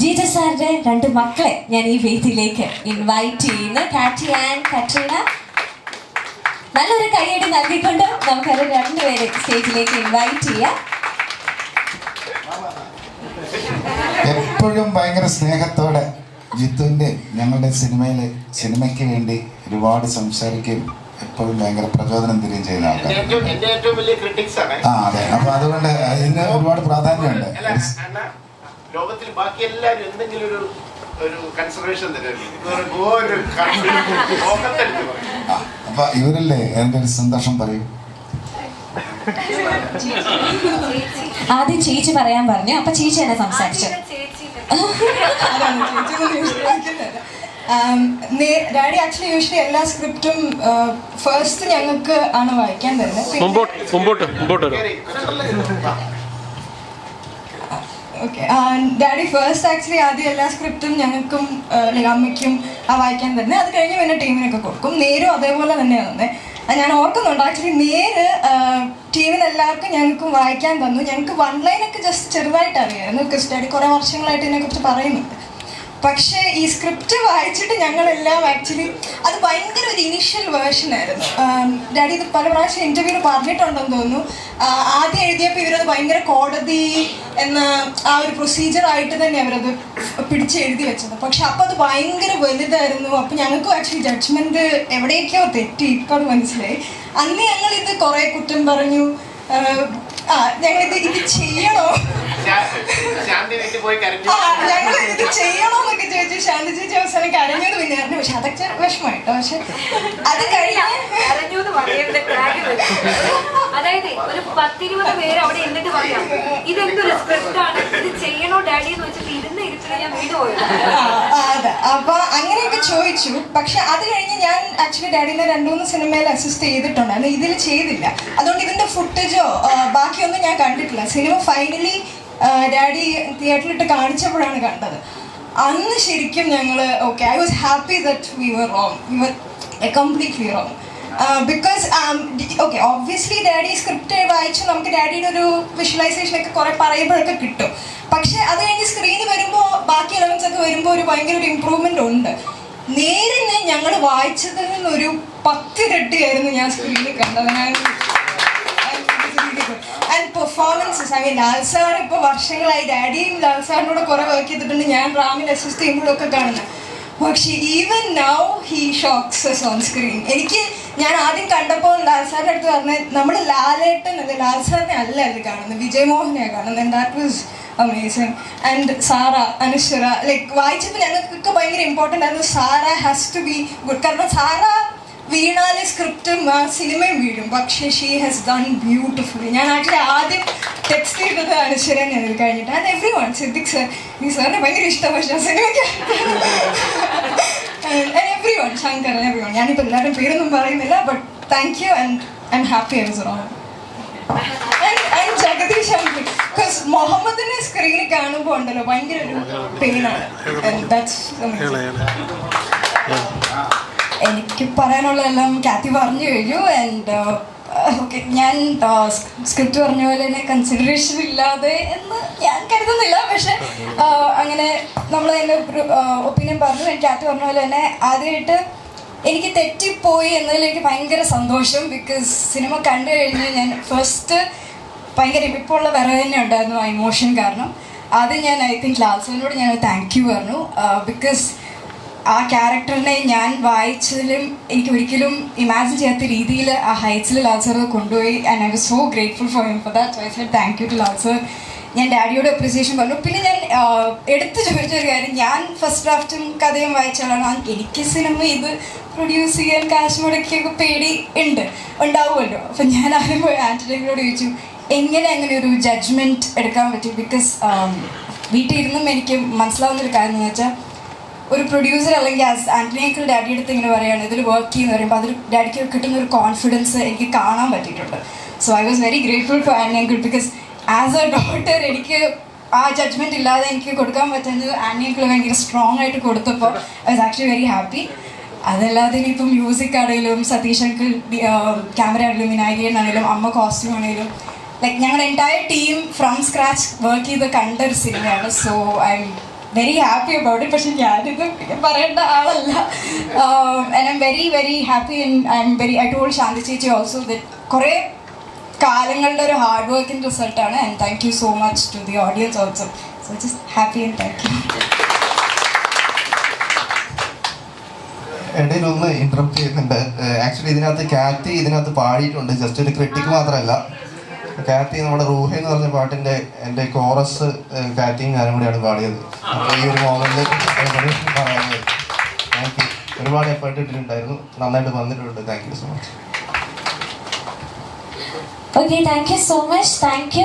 ജീജ സാറിന്റെ രണ്ട് മക്കളെ ഞാൻ ഈ വേദിയിലേക്ക് ഇൻവൈറ്റ് ചെയ്യുന്നു. Katie and Katrina. നല്ലൊരു കൈയടി നൽകിക്കൊണ്ട് നമുക്ക് അവർ രണ്ടുപേരെ സ്റ്റേജിലേക്ക് ഇൻവൈറ്റ് ചെയ്യാം. എപ്പോഴും ഭയങ്കര സ്നേഹത്തോടെ ജിത്തുവിന്റെ ഞങ്ങളുടെ സിനിമയിൽ സിനിമയ്ക്ക് വേണ്ടി ഒരുപാട് സംസാരിക്കുകയും എപ്പോഴും ഭയങ്കര പ്രചോദനം തരികയും ചെയ്യുന്ന ആൾക്കാർ ആ അതെ. അപ്പൊ അതുകൊണ്ട് ഇതിന് ഒരുപാട് പ്രാധാന്യമുണ്ട്. അണ്ണാ, ലോകത്തിൽ ബാക്കി എല്ലാവരും എന്തെങ്കിലും ഒരു ഒരു കൺസർവേഷൻ അപ്പൊ ഇവരല്ലേ എന്റെ ഒരു സന്തോഷം പറയും. ആദ്യം ചേച്ചി പറയാൻ പറഞ്ഞു. അപ്പൊ ചേച്ചി എന്നെ സംസാരിച്ചു. ഡാഡി ആക്ച്വലി യൂഷ്വലി എല്ലാ സ്ക്രിപ്റ്റും ഫസ്റ്റ് ഞങ്ങൾക്ക് ആണ് വായിക്കാൻ തരുന്നത്. മുമ്പോട്ട് മുമ്പോട്ട് മുമ്പോട്ട്. ഓക്കെ ഡാഡി ഫസ്റ്റ് ആക്ച്വലി ആദ്യം എല്ലാ സ്ക്രിപ്റ്റും ഞങ്ങൾക്കും ലൈക്ക് അമ്മയ്ക്കും ആ വായിക്കാൻ തന്നെ. അത് കഴിഞ്ഞ് പിന്നെ ടീമിനൊക്കെ കൊടുക്കും. നേരും അതേപോലെ തന്നെയാണ് തന്നെ. ഞാൻ ഓർക്കുന്നുണ്ട്. ആക്ച്വലി നേര് ടീമിന് എല്ലാവർക്കും ഞങ്ങൾക്കും വായിക്കാൻ തന്നു. ഞങ്ങൾക്ക് വൺ ലൈനൊക്കെ ജസ്റ്റ് ചെറുതായിട്ട് അറിയായിരുന്നു. ക്രിസ്റ്റാഡി കുറേ വർഷങ്ങളായിട്ട് ഇതിനെക്കുറിച്ച് പറയുന്നുണ്ട്. പക്ഷേ ഈ സ്ക്രിപ്റ്റ് വായിച്ചിട്ട് ഞങ്ങളെല്ലാം ആക്ച്വലി അത് ഭയങ്കര ഒരു ഇനീഷ്യൽ വേർഷൻ ആയിരുന്നു. ഡാഡി ഇത് പല പ്രാവശ്യം ഇന്റർവ്യൂവിൽ പറഞ്ഞിട്ടുണ്ടെന്ന് തോന്നുന്നു. ആദ്യം എഴുതിയപ്പോൾ ഇവരത് ഭയങ്കര കോടതി എന്ന ആ ഒരു പ്രൊസീജിയർ ആയിട്ട് തന്നെ അവരത് പിടിച്ച് എഴുതി വെച്ചത്. പക്ഷെ അപ്പം അത് ഭയങ്കര വലുതായിരുന്നു. അപ്പം ഞങ്ങൾക്കും ആക്ച്വലി ജഡ്ജ്മെന്റ് എവിടെയൊക്കെയോ തെറ്റി. ഇപ്പം അത് മനസ്സിലായി. അന്ന് ഞങ്ങൾ ഇത് കുറേ കുറ്റം പറഞ്ഞു. ആ, ഞങ്ങളിത് ഇത് ചെയ്യണോ? ശാന്തി വീട്ടിൽ പോയി കരഞ്ഞു. ആ, ഞങ്ങൾ ഇത് ചെയ്യണമെന്നൊക്കെ ചോദിച്ചു. ശാന്തി ചേച്ചി അവസാനം കരഞ്ഞത് പിന്നെ പറഞ്ഞു. പക്ഷെ അതൊക്കെ വിഷമമായിട്ടോ? പക്ഷെ അത് കഴിഞ്ഞ് അറിഞ്ഞൂന്ന് പറയേണ്ട കാര്യമില്ല. അതായത് ഒരു പത്തിരുപത് പേര് അവിടെ എന്നിട്ട് പറയാം ഇതെന്തൊരു സ്ക്രിപ്റ്റ് ആണ് ഇത് ചെയ്യണോ ഡാഡി? എന്ന് വെച്ചിട്ട് ഇരുന്ന് ഇരുത്തിന് ഞാൻ വീട് പോയത് അപ്പൊ അങ്ങനെയൊക്കെ ചോദിച്ചു. പക്ഷെ അത് കഴിഞ്ഞ് ഞാൻ ആക്ച്വലി ഡാഡിനെ രണ്ടു മൂന്ന് സിനിമയിൽ അസിസ്റ്റ് ചെയ്തിട്ടുണ്ടായിരുന്നു ഇതിൽ ചെയ്തില്ല. അതുകൊണ്ട് ഇതിന്റെ ഫുട്ടേജോ ബാക്കിയൊന്നും ഞാൻ കണ്ടിട്ടില്ല. സിനിമ ഫൈനലി ഡാഡി തിയേറ്ററിലിട്ട് കാണിച്ചപ്പോഴാണ് കണ്ടത്. അന്ന് ശരിക്കും ഞങ്ങൾ okay I was happy that we were wrong we were completely wrong because okay obviously daddy script വായിച്ച് നമുക്ക് ഡാഡിയുടെ ഒരു വിഷ്വലൈസേഷൻ ഒക്കെ കുറെ പറയുമ്പോഴൊക്കെ കിട്ടും. പക്ഷെ അത് കഴിഞ്ഞ് സ്ക്രീനിൽ വരുമ്പോൾ ബാക്കി എലമെന്റ്സ് ഒക്കെ വരുമ്പോൾ ഒരു ഭയങ്കര ഒരു ഇമ്പ്രൂവ്മെന്റ് ഉണ്ട്. നേരിന് ഞങ്ങൾ വായിച്ചതിൽ നിന്നൊരു പത്തിരട്ടിയായിരുന്നു ഞാൻ സ്ക്രീനിൽ കണ്ടത്. And performances I mean Lal ഇപ്പോൾ വർഷങ്ങളായി ഡാഡിയും ലാൽ സാറിനോട് കുറെ വർക്ക് ചെയ്തിട്ടുണ്ട്. ഞാൻ റാമിൽ അസിസ്റ്റ് ചെയ്യുമ്പോഴൊക്കെ കാണുന്നത് പക്ഷെ ഈവൻ നൗ ഹീ ഷോക്സ് ഓൺ സ്ക്രീൻ എനിക്ക് ഞാൻ ആദ്യം കണ്ടപ്പോൾ ലാൽ സാറിന്റെ അടുത്ത് പറഞ്ഞത് നമ്മൾ ലാലേട്ടൻ അല്ല? ലാൽ സാറിനെ അല്ല അത് കാണുന്നത് വിജയമോഹനെയാണ് കാണുന്നത് and that was amazing and Sara Anaswara like വായിച്ചപ്പോൾ ഞങ്ങൾക്കൊക്കെ ഭയങ്കര ഇമ്പോർട്ടന്റ് ആയിരുന്നു. Sara has to be good കാരണം സാറ വീണാലെ സ്ക്രിപ്റ്റും സിനിമയും വീഴും. പക്ഷേ ഷീ ഹാസ് ഡൺ ബ്യൂട്ടിഫുള്ളി ഞാൻ ആക്ച്വലി ആദ്യം ടെക്സ്റ്റ് ചെയ്തത് അനുശ്വരൻ ഇത് കഴിഞ്ഞിട്ട്. And everyone Siddique sir ഈ സാറിന് ഭയങ്കര ഇഷ്ടം. പക്ഷേ സിനിമയ്ക്ക് every one Shankar every one ഞാനിപ്പോൾ എല്ലാവരും പേരൊന്നും പറയുന്നില്ല but thank you and I'm happy I was wrong മുഹമ്മദിനെ സ്ക്രീനിൽ കാണുമ്പോൾ ഉണ്ടല്ലോ ഭയങ്കര ഒരു പെയിനാണ് ദാറ്റ്സ് എനിക്ക് പറയാനുള്ളതെല്ലാം കാത്തി പറഞ്ഞു കഴിഞ്ഞു ആൻഡ് ഓക്കെ ഞാൻ സ്ക്രിപ്റ്റ് പറഞ്ഞ പോലെ തന്നെ കൺസിഡറേഷൻ ഇല്ലാതെ എന്ന് ഞാൻ കരുതുന്നില്ല. പക്ഷെ അങ്ങനെ നമ്മൾ അതിന്റെ ഒപ്പീനിയൻ പറഞ്ഞു. എനിക്ക് കാത്തി പറഞ്ഞ പോലെ തന്നെ ആദ്യമായിട്ട് എനിക്ക് തെറ്റിപ്പോയി എന്നതിൽ എനിക്ക് ഭയങ്കര സന്തോഷം ബിക്കോസ് സിനിമ കണ്ടു കഴിഞ്ഞ് ഞാൻ ഫസ്റ്റ് ഭയങ്കര ഇപ്പോഴുള്ള വിറവ് തന്നെ ഉണ്ടായിരുന്നു ആ ഇമോഷൻ കാരണം. ആദ്യം ഞാൻ ഐ തിങ്ക് ലാസ്റ്റിനോട് ഞാൻ താങ്ക് യു പറഞ്ഞു. ബിക്കോസ് ആ ക്യാരക്ടറിനെ ഞാൻ വായിച്ചതിലും എനിക്ക് ഒരിക്കലും ഇമാജിൻ ചെയ്യാത്ത രീതിയിൽ ആ ഹൈറ്റ്സിൽ ലാൽ സർ കൊണ്ടുപോയി. And I was so grateful for him for that I said thank you to Lal sir ഞാൻ ഡാഡിയോട് അപ്രീസിയേഷൻ പറഞ്ഞു. പിന്നെ ഞാൻ എടുത്തു ചോദിച്ച ഒരു കാര്യം. ഞാൻ ഫസ്റ്റ് ഡ്രാഫ്റ്റും കഥയും വായിച്ചാലാണ് എനിക്ക് സിനിമ ഇത് പ്രൊഡ്യൂസ് ചെയ്യാൻ കാശ് മുടക്കിയൊക്കെ പേടി ഉണ്ട്. ഉണ്ടാവുമല്ലോ. അപ്പം ഞാൻ ആദ്യം പോയി ആന്റണിയോട് ചോദിച്ചു എങ്ങനെ അങ്ങനെ ഒരു ജഡ്ജ്മെന്റ് എടുക്കാൻ പറ്റും? ബിക്കോസ് വീട്ടിൽ ഇരുന്നും എനിക്ക് മനസ്സിലാവുന്ന ഒരു കാര്യം എന്ന് വെച്ചാൽ ഒരു പ്രൊഡ്യൂസർ അല്ലെങ്കിൽ ആസ് ആന്റണി അങ്കിൾ ഡാഡി അടുത്ത് ഇങ്ങനെ പറയുകയാണ് ഇതിൽ വർക്ക് ചെയ്യുന്ന പറയുമ്പോൾ അതിൽ ഡാഡിക്ക് കിട്ടുന്ന ഒരു കോൺഫിഡൻസ് എനിക്ക് കാണാൻ പറ്റിയിട്ടുണ്ട്. So I was very grateful for Antony uncle because as a daughter എനിക്ക് ആ ജഡ്ജ്മെന്റ് ഇല്ലാതെ എനിക്ക് കൊടുക്കാൻ പറ്റുന്നത് ആന്റണി അങ്കിൾ ഭയങ്കര സ്ട്രോങ് ആയിട്ട് കൊടുത്തപ്പോൾ I was actually very happy അതല്ലാതെ ഇനിയിപ്പം മ്യൂസിക് ആണെങ്കിലും സതീഷ് അങ്കിൾ ക്യാമറ ആണെങ്കിലും വിനായകൻ ആണെങ്കിലും അമ്മ കോസ്റ്റ്യൂം ആണെങ്കിലും ലൈക്ക് ഞങ്ങളുടെ entire team from scratch work ചെയ്ത് കണ്ട ഒരു സിനിമയാണ് so I very happy about it പക്ഷെ ഞാനിത് പറയേണ്ട ആളല്ല. I'm very very happy I'm very I told Shanthi ചേച്ചി ഓൾസോ ദറ്റ് കുറേ കാലങ്ങളുടെ ഒരു ഹാർഡ് വർക്കിംഗ് റിസൾട്ടാണ് and thank you so much to the audience also so just happy and thank you ഇടയിൽ ഒന്ന് ഇന്ററപ്റ്റ് ചെയ്യുന്നുണ്ട്. ആക്ച്വലി ഇതിനകത്ത് കാറ്റി ഇതിനകത്ത് പാടിയിട്ടുണ്ട്. ജസ്റ്റ് ഒരു ക്രിട്ടിക് മാത്രമല്ല. കാറ്റി നമ്മുടെ റൂഹ എന്ന് പറഞ്ഞ പാട്ടിന്റെ എന്റെ കോറസ് കാറ്റിയും ഞാനും കൂടിയാണ് പാടിയത്. അപ്പോൾ ഈ ഒരു മോമെന്റ് പറയുന്നത് താങ്ക് യു ഒരുപാട് എഫേർട്ട് ഇട്ടിട്ടുണ്ടായിരുന്നു. നന്നായിട്ട് വന്നിട്ടുണ്ട്. Thank you so much okay thank you so much thank you